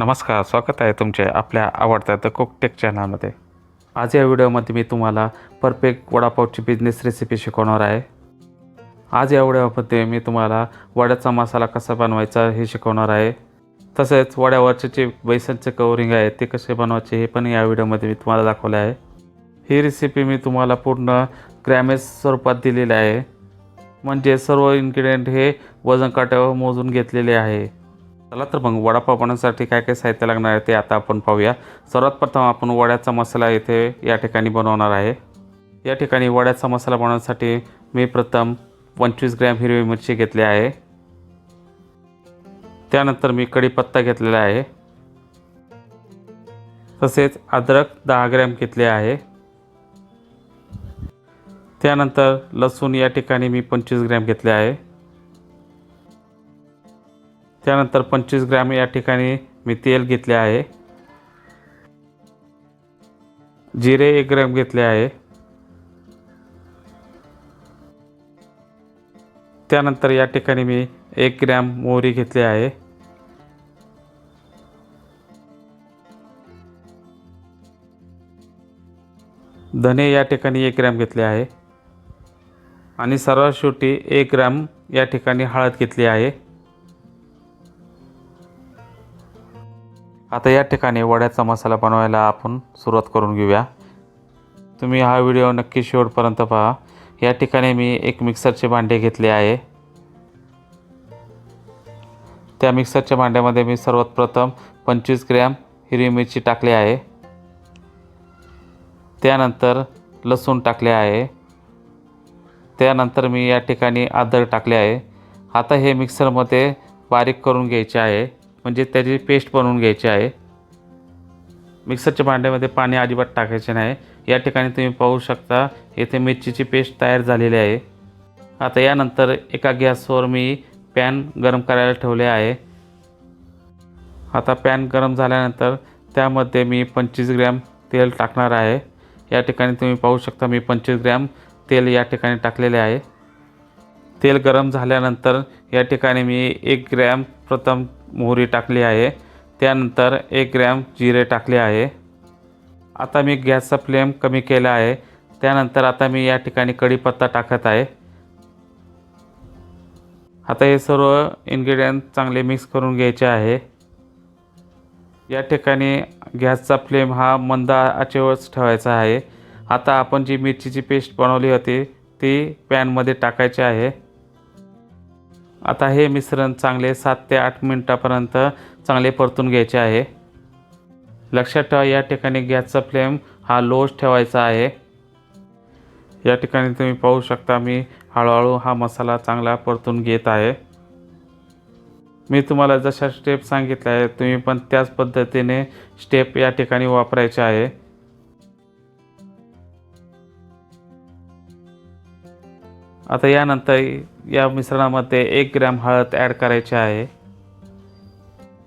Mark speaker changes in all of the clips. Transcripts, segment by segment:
Speaker 1: नमस्कार स्वागत आहे तुमचे आपल्या आवडत्या द कुक टेक चॅनलमध्ये आज या व्हिडिओमध्ये मी तुम्हाला परफेक्ट वडापावची बिझनेस रेसिपी शिकवणार आहे. आज या व्हिडिओमध्ये मी तुम्हाला वड्याचा मसाला कसा बनवायचा हे शिकवणार आहे. तसेच वड्यावरचे जे बेसनचे कवरिंग आहे ते कसे बनवायचे हे पण या व्हिडिओमध्ये मी तुम्हाला दाखवले आहे. ही रेसिपी मी तुम्हाला पूर्ण ग्रॅमेज स्वरूपात दिलेली आहे. म्हणजे सर्व इन्ग्रेडियंट हे वजन काट्यावर मोजून घेतलेले आहे. चला तर मग वडापाव बनवण्यासाठी काय काय साहित्य लागणार आहे ते आता आपण पाहूया. सर्वात प्रथम आपण वड्याचा मसाला इथे या ठिकाणी बनवणार आहे. या ठिकाणी वड्याचा मसाला बनवण्यासाठी मी प्रथम पंचवीस ग्रॅम हिरवी मिरची घेतली आहे. त्यानंतर मी कढीपत्ता घेतलेला आहे. तसेच अद्रक दहा ग्रॅम घेतले आहे. त्यानंतर लसूण या ठिकाणी मी पंचवीस ग्रॅम घेतले आहे. त्यानंतर पंचवीस ग्रॅम या ठिकाणी मी तेल घेतले आहे. जिरे एक ग्रॅम घेतले आहे. त्यानंतर या ठिकाणी मी एक ग्रॅम मोहरी घेतली आहे. धने या ठिकाणी एक ग्रॅम घेतले आहे. आणि सर्वात शेवटी एक ग्रॅम या ठिकाणी हळद घेतली आहे. आता या ठिकाणी वड्याचा मसाला बनवायला आपण सुरुवात करून घेऊया. तुम्ही हा व्हिडिओ नक्की शेवटपर्यंत पहा. या ठिकाणी मी एक मिक्सरचे भांडे घेतले आहे. त्या मिक्सरच्या भांड्यामध्ये मी सर्वात प्रथम पंचवीस ग्रॅम हिरवी मिरची टाकली आहे. त्यानंतर लसूण टाकले आहे. त्यानंतर मी या ठिकाणी आदर टाकले आहे. आता हे मिक्सरमध्ये बारीक करून घ्यायचे आहे. म्हणजे त्याची पेस्ट बनवून घ्यायची आहे. मिक्सरच्या भांड्यामध्ये पाणी अजिबात टाकायचे नाही. या ठिकाणी तुम्ही पाहू शकता येथे मिरचीची पेस्ट तयार झालेली आहे. आता यानंतर एका गॅसवर मी पॅन गरम करायला ठेवले आहे. आता पॅन गरम झाल्यानंतर त्यामध्ये मी पंचवीस ग्रॅम तेल टाकणार आहे. या ठिकाणी तुम्ही पाहू शकता मी पंचवीस ग्रॅम तेल या ठिकाणी टाकलेले आहे. तेल गरम झाल्यानंतर या ठिकाणी मी एक ग्रॅम प्रथम मोहरी टाकली आहे. त्यानंतर एक ग्रॅम जिरे टाकले आहे. आता मी गॅसचा फ्लेम कमी केला आहे. त्यानंतर आता मी या ठिकाणी कढीपत्ता टाकत आहे. आता हे सर्व इन्ग्रेडियंट चांगले मिक्स करून घ्यायचे आहे. या ठिकाणी गॅसचा फ्लेम हा मंद आचेवरच ठेवायचा आहे. आता आपण जी मिरचीची पेस्ट बनवली होती ती पॅनमध्ये टाकायची आहे. आता हे मिश्रण चांगले सात ते आठ मिनटापर्यंत चांगले परतून घ्यायचे आहे. लक्षात ठेवा या ठिकाणी गॅसचा फ्लेम हा लोच ठेवायचा आहे. या ठिकाणी तुम्ही पाहू शकता मी हळूहळू हा मसाला चांगला परतून घेत आहे. मी तुम्हाला जशा स्टेप सांगितल्या आहे तुम्ही पण त्याच पद्धतीने स्टेप या ठिकाणी वापरायचे आहे. आता यानंतर या मिश्रणामध्ये एक ग्रॅम हळद ॲड करायची आहे.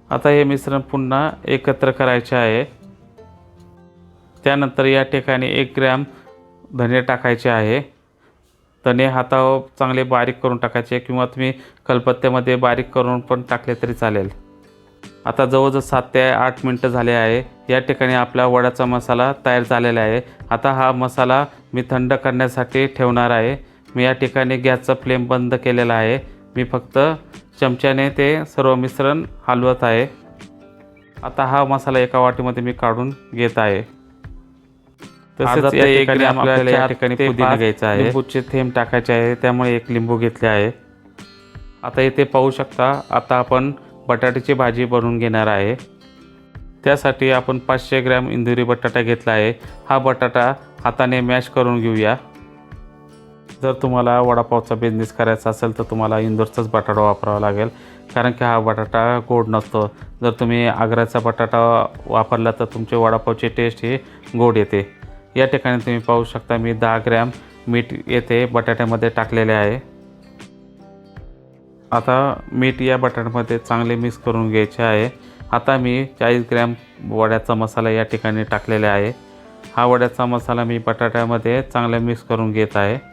Speaker 1: आता हे मिश्रण पुन्हा एकत्र करायचे आहे. त्यानंतर या ठिकाणी एक ग्रॅम धने टाकायचे आहे. धने हातावर चांगले बारीक करून टाकायचे किंवा तुम्ही कलपत्त्यामध्ये बारीक करून पण टाकले तरी चालेल. आता जवळजवळ सात ते आठ मिनटं झाले आहे. या ठिकाणी आपला वड्याचा मसाला तयार झालेला आहे. आता हा मसाला मी थंड करण्यासाठी ठेवणार आहे. मी या ठिकाणी गॅसचा फ्लेम बंद केलेला आहे. मी फक्त चमच्याने ते सर्व मिश्रण हलवत आहे. आता हा मसाला एका वाटीमध्ये मी काढून घेत आहे. तसेच या ठिकाणी आपल्याला या ठिकाणी पुदिना घ्यायचा आहे. लिंबूचे थेंब टाकायचे आहे. त्यामुळे एक लिंबू घेतले आहे. आता इथे पाहू शकता आता आपण बटाट्याची भाजी बनवून घेणार आहे. त्यासाठी आपण पाचशे ग्रॅम इंदुरी बटाटा घेतला आहे. हा बटाटा हाताने मॅश करून घेऊया. जर तुम्हाला वडापावचा बिझनेस करायचा असेल तर तुम्हाला इंदोरचाच बटाटा वापरावा लागेल. कारण की हा बटाटा गोड नसतो. जर तुम्ही आग्र्याचा बटाटा वापरला तर तुमचे वडापावची टेस्ट ही गोड येते. या ठिकाणी तुम्ही पाहू शकता मी दहा ग्रॅम मीठ येथे बटाट्यामध्ये टाकलेले आहे. आता मीठ या बटाट्यामध्ये चांगले मिक्स करून घ्यायचे आहे. आता मी चाळीस ग्रॅम वड्याचा मसाला या ठिकाणी टाकलेला आहे. हा वड्याचा मसाला मी बटाट्यामध्ये चांगला मिक्स करून घेत आहे.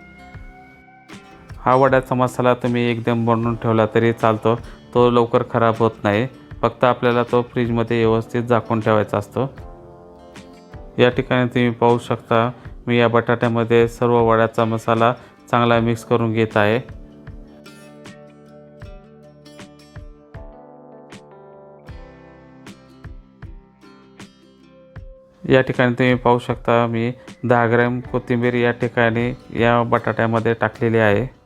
Speaker 1: हा वड्याचा मसाला तुम्ही एकदम बनवून ठेवला तरी चालतो. तो लवकर खराब होत नाही. फक्त आपल्याला तो फ्रीजमध्ये व्यवस्थित झाकून ठेवायचा असतो. या ठिकाणी तुम्ही पाहू शकता मी या बटाट्यामध्ये सर्व वड्याचा मसाला चांगला मिक्स करून घेत आहे. या ठिकाणी तुम्ही पाहू शकता मी दहा ग्रॅम कोथिंबीर या ठिकाणी या बटाट्यामध्ये टाकलेली आहे.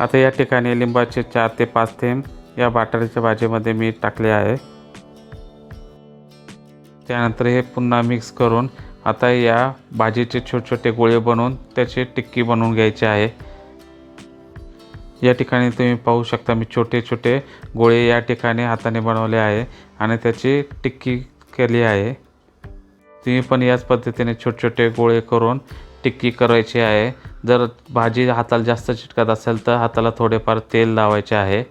Speaker 1: आता या ठिकाणी लिंबाचे चार ते पाच थेंब या बटाट्याच्या भाजीमध्ये मी टाकले आहे. त्यानंतर हे पुन्हा मिक्स करून आता या भाजीचे छोटे छोटे गोळे बनवून त्याची टिक्की बनवून घ्यायची आहे. या ठिकाणी तुम्ही पाहू शकता मी छोटे छोटे गोळे या ठिकाणी हाताने बनवले आहे आणि त्याची टिक्की केली आहे. तुम्ही पण याच पद्धतीने छोटे छोटे गोळे करून टिक्की करायची आहे. जर भाजी हाताला जास्त चिटकत असेल तर हाताला थोडेफार तेल लावायचे आहे.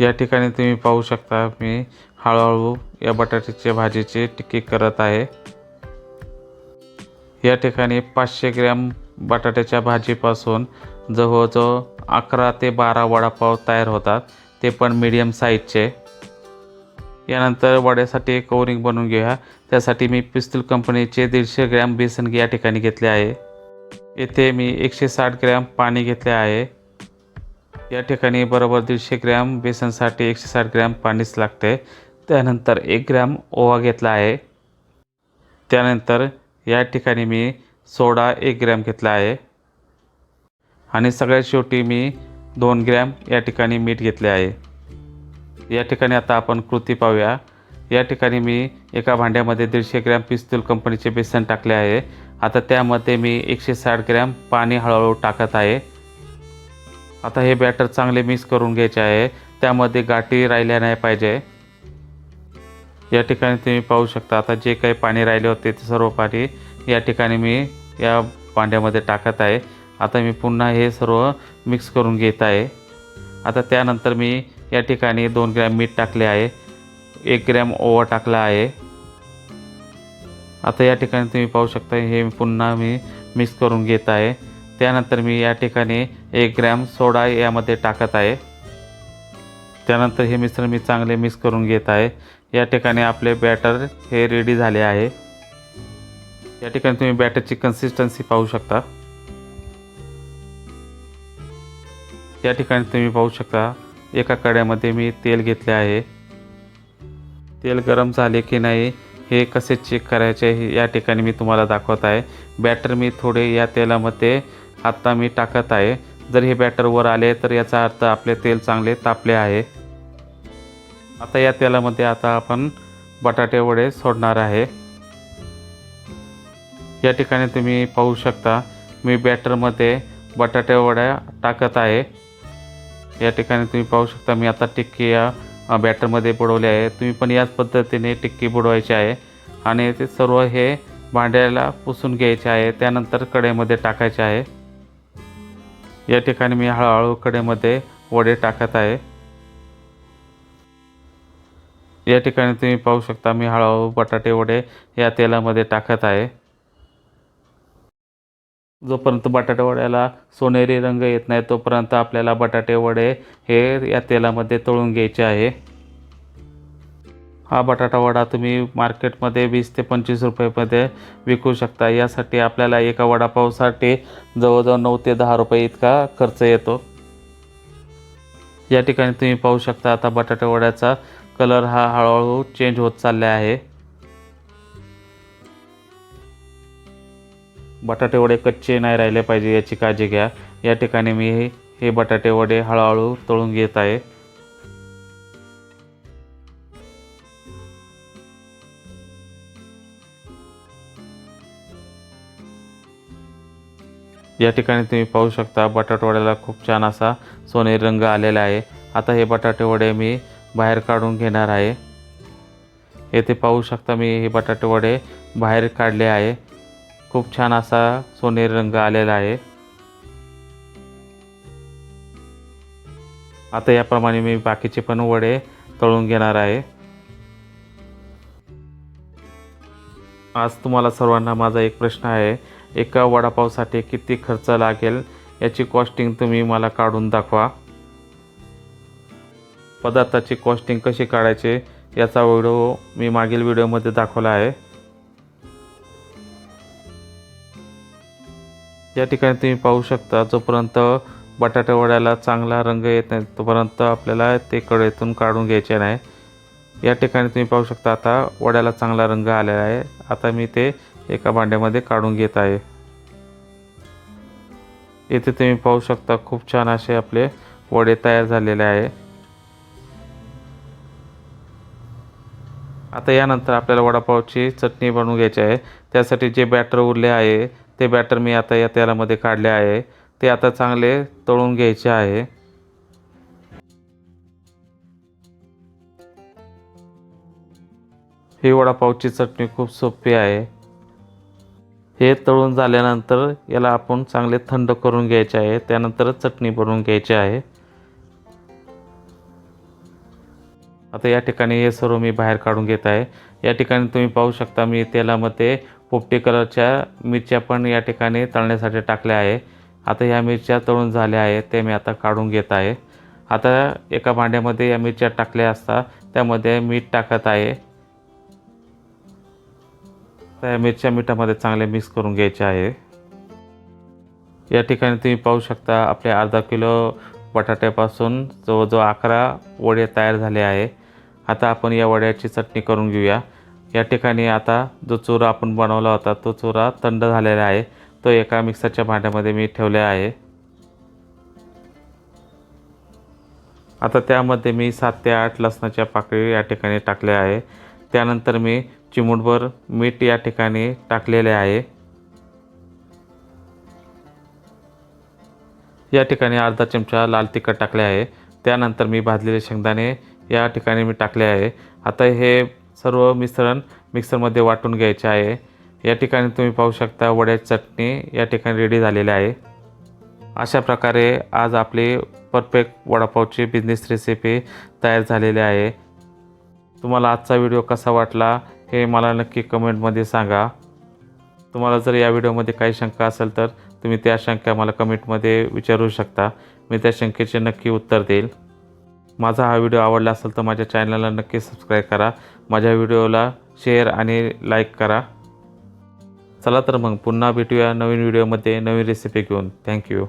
Speaker 1: या ठिकाणी तुम्ही पाहू शकता मी हळूहळू या बटाट्याच्या भाजीची टिक्की करत आहे. या ठिकाणी पाचशे ग्रॅम बटाट्याच्या भाजीपासून जवळजवळ अकरा ते बारा वडापाव तयार होतात. ते पण मीडियम साईजचे यानंतर वड्यासाठी एक कवरिंग बनवून घेऊया. त्यासाठी मी पिस्तूल कंपनीचे दीडशे ग्रॅम बेसन या ठिकाणी घेतले आहे. येथे मी एकशे साठ ग्रॅम पाणी घेतले आहे. या ठिकाणी बरोबर दीडशे ग्रॅम बेसनसाठी एकशे साठ ग्रॅम पाणीच लागते. त्यानंतर एक ग्रॅम ओवा घेतला आहे. त्यानंतर या ठिकाणी मी सोडा एक ग्रॅम घेतला आहे. आणि सगळ्यात शेवटी मी दोन ग्रॅम या ठिकाणी मीठ घेतले आहे. या ठिकाणी आता आपण कृती पाहूया. या ठिकाणी मी एका भांड्यामध्ये दीडशे ग्रॅम पिस्तूल कंपनीचे बेसन टाकले आहे. आता त्यामध्ये मी एकशे साठ ग्रॅम पाणी हळूहळू टाकत आहे. आता हे बॅटर चांगले मिक्स करून घ्यायचे आहे. त्यामध्ये गाठी राहिल्या नाही पाहिजे. या ठिकाणी तुम्ही पाहू शकता आता जे काही पाणी राहिले होते ते सर्व पाणी या ठिकाणी मी या भांड्यामध्ये टाकत आहे. आता मी पुन्हा हे सर्व मिक्स करून घेत आहे. आता त्यानंतर मी या ठिकाणी दोन ग्रॅम मीठ टाकले आहे. एक ग्रॅम ओवा टाकला आहे. आता या ठिकाणी तुम्ही पाहू शकता हे पुन्हा मी मिक्स करून घेत आहे. त्यानंतर मी या ठिकाणी एक ग्रॅम सोडा यामध्ये टाकत आहे. त्यानंतर हे मिश्रण मी चांगले मिक्स करून घेत आहे. या ठिकाणी आपले बॅटर हे रेडी झाले आहे. या ठिकाणी तुम्ही बॅटरची कन्सिस्टन्सी पाहू शकता. या ठिकाणी तुम्ही पाहू शकता एका कड्यामध्ये मी तेल घेतले आहे. तेल गरम झाले की नाही हे कसे चेक करायचे हे या ठिकाणी मी तुम्हाला दाखवत आहे. बॅटर मी थोडे या तेलामध्ये आत्ता मी टाकत आहे. जर हे बॅटर वर आले तर याचा अर्थ आपले तेल चांगले तापले आहे. आता या तेलामध्ये आता आपण बटाटे वडे सोडणार आहे. या ठिकाणी तुम्ही पाहू शकता मी बॅटरमध्ये बटाटे वड्या टाकत आहे. या ठिकाणी तुम्ही पाहू शकता मी आता टिक्की या बॅटरमध्ये बुडवले आहे. तुम्ही पण याच पद्धतीने टिक्की बुडवायची आहे आणि ते सर्व हे भांड्याला पुसून घ्यायचे आहे त्यानंतर कडेमध्ये टाकायचे आहे. या ठिकाणी मी हळूहळू कडेमध्ये वडे टाकत आहे. या ठिकाणी तुम्ही पाहू शकता मी हळूहळू बटाटे वडे या तेलामध्ये टाकत आहे. जोपर्यंत बटाटे वड्याला सोनेरी रंग येत नाही तोपर्यंत आपल्याला बटाटे वडे हे या तेलामध्ये तळून घ्यायचे आहे. हा बटाटा वडा तुम्ही मार्केटमध्ये वीस ते पंचवीस रुपयेमध्ये विकू शकता. यासाठी आपल्याला एका वडापावसाठी जवळजवळ नऊ ते दहा रुपये इतका खर्च येतो. या ठिकाणी तुम्ही पाहू शकता आता बटाटे वड्याचा कलर हा हळूहळू चेंज होत चालला आहे. बटाटे वडे कच्चे नाही राहिले पाहिजे याची काळजी घ्या. या ठिकाणी मी हे हे बटाटे वडे हळूहळू तळून घेत आहे. या ठिकाणी तुम्ही पाहू शकता बटाटवड्याला खूप छान असा सोनेरी रंग आलेला आहे. आता हे बटाटे वडे मी बाहेर काढून घेणार आहे. येथे पाहू शकता मी हे बटाटेवडे बाहेर काढले आहे. खूप छान असा सोनेरी रंग आलेला आहे. आता याप्रमाणे मी बाकीचे पण वडे तळून घेणार आहे. आज तुम्हाला सर्वांना माझा एक प्रश्न आहे एका वडापावसाठी किती खर्च लागेल? याची कॉस्टिंग तुम्ही मला काढून दाखवा. पदार्थाची कॉस्टिंग कशी काढायची याचा व्हिडिओ मी मागील व्हिडिओमध्ये दाखवला आहे. या ठिकाणी तुम्ही पाहू शकता जोपर्यंत बटाटे वड्याला चांगला रंग येत नाही तोपर्यंत आपल्याला ते कढईतून काढून घ्यायचे नाही. या ठिकाणी तुम्ही पाहू शकता आता वड्याला चांगला रंग आलेला आहे. आता मी ते एका भांड्यामध्ये काढून घेत आहे. इथे तुम्ही पाहू शकता खूप छान असे आपले वडे तयार झालेले आहे. आता यानंतर आपल्याला वडापावची चटणी बनवून घ्यायची आहे. त्यासाठी जे बॅटर उरले आहे ते बॅटर मी आता या तेलामध्ये काढले आहे. ते आता चांगले तळून घ्यायचे आहे. ही वडापावची चटणी खूप सोपी आहे. हे तळून झाल्यानंतर याला आपण चांगले थंड करून घ्यायचे आहे. त्यानंतरच चटणी बनवून घ्यायची आहे. आता या ठिकाणी हे सर्व मी बाहेर काढून घेत आहे. या ठिकाणी तुम्ही पाहू शकता मी तेलामध्ये पोपटी कलरच्या मिरच्या पण या ठिकाणी तळण्यासाठी टाकल्या आहे. आता ह्या मिरच्या तळून झाल्या आहेत ते मी आता काढून घेत आहे. आता एका भांड्यामध्ये या मिरच्या टाकल्या असता त्यामध्ये मीठ टाकत आहे. त्या मिरच्या मिठामध्ये चांगले मिक्स करून घ्यायचे आहे. या ठिकाणी तुम्ही पाहू शकता आपले अर्धा किलो बटाट्यापासून जवळजवळ अकरा वडे तयार झाले आहे. आता आपण या वड्याची चटणी करून घेऊया. या ठिकाणी आता जो चुरा आपण बनवला होता तो चुरा थंड झालेला आहे. तो एका मिक्सरच्या भांड्यामध्ये मी ठेवले आहे. आता त्यामध्ये मी सात ते आठ लसणाच्या पाकळी या ठिकाणी टाकल्या आहे. त्यानंतर मी चिमूटभर मीठ या ठिकाणी टाकलेले आहे. या ठिकाणी अर्धा चमचा लाल तिखट टाकले आहे. त्यानंतर मी भाजलेले शेंगदाणे या ठिकाणी मी टाकले आहे. आता हे सर्व मिश्रण मिक्सरमध्ये वाटून घ्यायचे आहे. या ठिकाणी तुम्ही पाहू शकता वड्याची चटणी या ठिकाणी रेडी झालेली आहे. अशा प्रकारे आज आपली परफेक्ट वडापावची बिझनेस रेसिपी तयार झालेली आहे. तुम्हाला आजचा व्हिडिओ कसा वाटला हे मला नक्की कमेंटमध्ये सांगा. तुम्हाला जर या व्हिडिओमध्ये काही शंका असेल तर तुम्ही त्या शंका मला कमेंटमध्ये विचारू शकता. मी त्या शंकेचे नक्की उत्तर देईल. माझा हा व्हिडिओ आवडला असेल तर माझ्या चॅनलला नक्की सबस्क्राईब करा. माझ्या व्हिडिओला शेअर आणि लाईक करा. चला तर मग पुन्हा भेटूया नवीन व्हिडिओमध्ये नवीन रेसिपी घेऊन. थँक्यू